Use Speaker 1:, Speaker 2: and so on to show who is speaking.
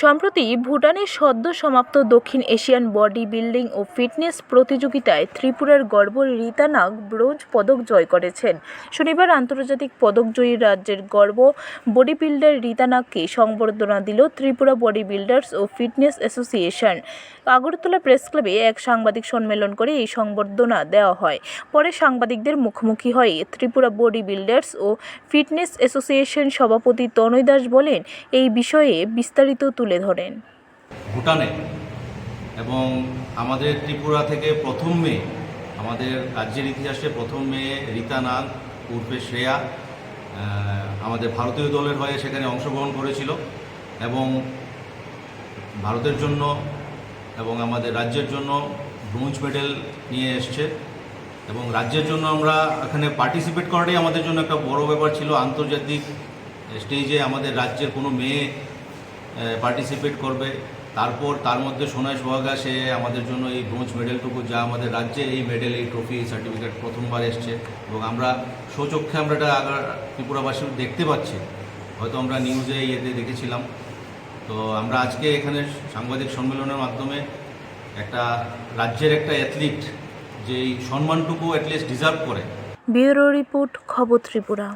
Speaker 1: সম্প্রতি ভুটানের সদ্য সমাপ্ত দক্ষিণ এশিয়ান বডি বিল্ডিং ও ফিটনেস প্রতিযোগিতায় ত্রিপুরার গর্ব রীতা নাগ ব্রোঞ্জ পদক জয় করেছেন। শনিবার আন্তর্জাতিক পদকজয়ী রাজ্যের গর্ব বডি বিল্ডার রীতা নাগকে সংবর্ধনা দিল ত্রিপুরা বডি বিল্ডার্স ও ফিটনেস অ্যাসোসিয়েশন। আগরতলা প্রেস ক্লাবে এক সাংবাদিক সম্মেলন করে এই সংবর্ধনা দেওয়া হয়। পরে সাংবাদিকদের মুখোমুখি হয়ে ত্রিপুরা বডি বিল্ডার্স ও ফিটনেস অ্যাসোসিয়েশন সভাপতি তনয় দাস বলেন, এই বিষয়ে বিস্তারিত তুলে ধরেন।
Speaker 2: ভুটানে এবং আমাদের ত্রিপুরা থেকে প্রথম মেয়ে আমাদের রাজ্যের ইতিহাসে প্রথম মেয়ে রীতা নাগ উর্ফে শ্রেয়া আমাদের ভারতীয় দলের হয়ে সেখানে অংশগ্রহণ করেছিল এবং ভারতের জন্য এবং আমাদের রাজ্যের জন্য ব্রোঞ্জ মেডেল নিয়ে এসছে এবং রাজ্যের জন্য আমরা এখানে পার্টিসিপেট করাটাই আমাদের জন্য একটা বড় ব্যাপার ছিল। আন্তর্জাতিক স্টেজে আমাদের রাজ্যের কোনো মেয়ে পার্টিসিপেট করবে। তারপর তার মধ্যে সোনায় সোহাগা সে আমাদের জন্য এই ব্রোঞ্জ মেডেলটুকু, যা আমাদের রাজ্যে এই মেডেল এই ট্রফি সার্টিফিকেট প্রথমবার এসছে। এবং আমরা সচক্ষে আমরা এটা আগার ত্রিপুরাবাসী দেখতে পাচ্ছি। হয়তো আমরা নিউজে ইয়েতে দেখেছিলাম। তো আমরা আজকে এখানে সাংবাদিক সম্মেলনের মাধ্যমে একটা রাজ্যের একটা অ্যাথলিট যে এই সম্মানটুকু অ্যাটলিস্ট ডিজার্ভ করে।
Speaker 1: ব্যুরো রিপোর্ট, খবর ত্রিপুরা।